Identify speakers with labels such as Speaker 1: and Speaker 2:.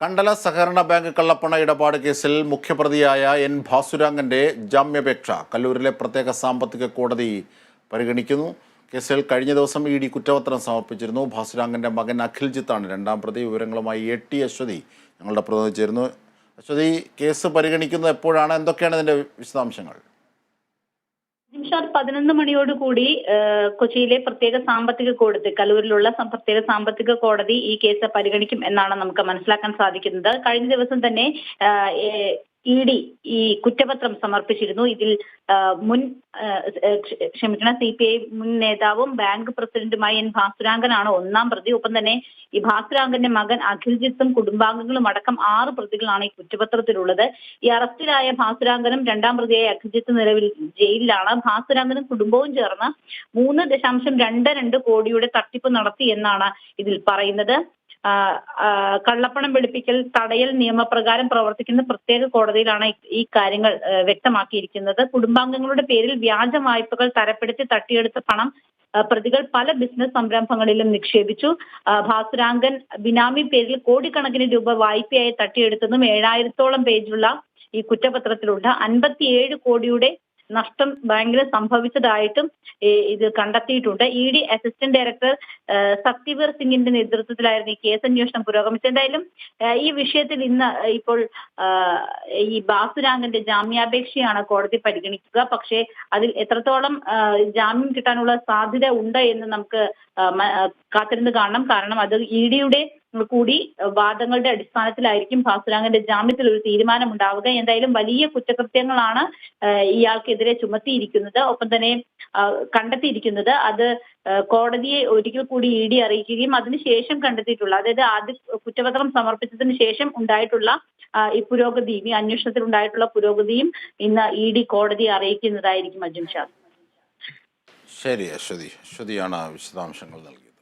Speaker 1: കണ്ടല സഹകരണ ബാങ്ക് കള്ളപ്പണ ഇടപാട് കേസിൽ മുഖ്യപ്രതിയായ എൻ ഭാസുരാങ്കന്റെ ജാമ്യാപേക്ഷ കല്ലൂരിലെ പ്രത്യേക സാമ്പത്തിക കോടതി പരിഗണിക്കുന്നു. കേസിൽ കഴിഞ്ഞ ദിവസം ഇ ഡി കുറ്റപത്രം സമർപ്പിച്ചിരുന്നു. ഭാസുരാങ്കന്റെ മകൻ അഖിൽജിത്താണ് രണ്ടാം പ്രതി വിവരങ്ങളുമായി എ ടി അശ്വതി ഞങ്ങളുടെ പ്രതിനിധി ചേരുന്നു. അശ്വതി കേസ് പരിഗണിക്കുന്നത് എപ്പോഴാണ്? എന്തൊക്കെയാണ് ഇതിന്റെ വിശദാംശങ്ങൾ?
Speaker 2: ജിംഷാദ് പതിനൊന്ന് മണിയോടുകൂടി കൊച്ചിയിലെ പ്രത്യേക സാമ്പത്തിക കോടതി കലൂരിലുള്ള പ്രത്യേക സാമ്പത്തിക കോടതി ഈ കേസ് പരിഗണിക്കും എന്നാണ് നമുക്ക് മനസ്സിലാക്കാൻ സാധിക്കുന്നത്. കഴിഞ്ഞ ദിവസം തന്നെ ഇ ഡി ഈ കുറ്റപത്രം സമർപ്പിച്ചിരുന്നു. ഇതിൽ മുൻ ക്ഷമിക്കണം സി പി ഐ മുൻ നേതാവും ബാങ്ക് പ്രസിഡന്റുമായ എൻ ഭാസുരാങ്കനാണ് ഒന്നാം പ്രതി. ഒപ്പം തന്നെ ഈ ഭാസുരാങ്കന്റെ മകൻ അഖിൽജിത്തും കുടുംബാംഗങ്ങളും അടക്കം ആറ് പ്രതികളാണ് ഈ കുറ്റപത്രത്തിലുള്ളത്. ഈ അറസ്റ്റിലായ ഭാസുരാങ്കനും രണ്ടാം പ്രതിയായ അഖിൽജിത്ത് നിലവിൽ ജയിലിലാണ്. ഭാസുരാങ്കനും കുടുംബവും ചേർന്ന് മൂന്ന് ദശാംശം രണ്ട് രണ്ട് കോടിയുടെ തട്ടിപ്പ് നടത്തി എന്നാണ് ഇതിൽ പറയുന്നത്. കള്ളപ്പണം വെളുപ്പിക്കൽ തടയൽ നിയമപ്രകാരം പ്രവർത്തിക്കുന്ന പ്രത്യേക കോടതിയിലാണ് ഈ- കാര്യങ്ങൾ വ്യക്തമാക്കിയിരിക്കുന്നത്. കുടുംബാംഗങ്ങളുടെ പേരിൽ വ്യാജ വായ്പകൾ തരപ്പെടുത്തി തട്ടിയെടുത്ത പണം പ്രതികൾ പല ബിസിനസ് സംരംഭങ്ങളിലും നിക്ഷേപിച്ചു. ഭാസുരാംഗൻ ബിനാമി പേരിൽ കോടിക്കണക്കിന് രൂപ വായ്പയായി തട്ടിയെടുത്തതും ഏഴായിരത്തോളം പേജുള്ള ഈ കുറ്റപത്രത്തിലുണ്ട്. അൻപത്തിയേഴ് കോടിയുടെ നഷ്ടം ബാങ്കിന് സംഭവിച്ചതായിട്ടും ഇത് കണ്ടെത്തിയിട്ടുണ്ട്. E D assistant director Satyaveer സിംഗിന്റെ നേതൃത്വത്തിലായിരുന്നു ഈ കേസ് അന്വേഷണം പുരോഗമിച്ചത്. എന്തായാലും ഈ വിഷയത്തിൽ ഇന്ന് ഇപ്പോൾ ഈ ബാസുരാങ്കന്റെ ജാമ്യാപേക്ഷയാണ് കോടതി പരിഗണിക്കുക. പക്ഷേ അതിൽ എത്രത്തോളം ജാമ്യം കിട്ടാനുള്ള സാധ്യത ഉണ്ട് എന്ന് നമുക്ക് കാത്തിരുന്ന് കാണണം. കാരണം അത് ഇ ഡിയുടെ കൂടി വാദങ്ങളുടെ അടിസ്ഥാനത്തിലായിരിക്കും ഭാസുരാങ്കന്റെ ജാമ്യത്തിൽ ഒരു തീരുമാനം ഉണ്ടാവുക എന്തായാലും വലിയ കുറ്റകൃത്യങ്ങളാണ് ഇയാൾക്കെതിരെ ചുമത്തിയിരിക്കുന്നത്. ഒപ്പം തന്നെ കണ്ടെത്തിയിരിക്കുന്നത്. അത് കോടതിയെ ഒരിക്കൽ കൂടി ഇ ഡി അറിയിക്കുകയും അതിനുശേഷം കണ്ടെത്തിയിട്ടുള്ള അതായത് ആദ്യ കുറ്റപത്രം സമർപ്പിച്ചതിന് ശേഷം ഉണ്ടായിട്ടുള്ള ഈ പുരോഗതിയും ഈ അന്വേഷണത്തിൽ ഉണ്ടായിട്ടുള്ള പുരോഗതിയും ഇന്ന് ഇ ഡി കോടതിയെ അറിയിക്കുന്നതായിരിക്കും അജിം ഷാദ്
Speaker 1: ശരി അശ്വതി. അശ്വതിയാണ് വിശദാംശങ്ങൾ നൽകിയത്.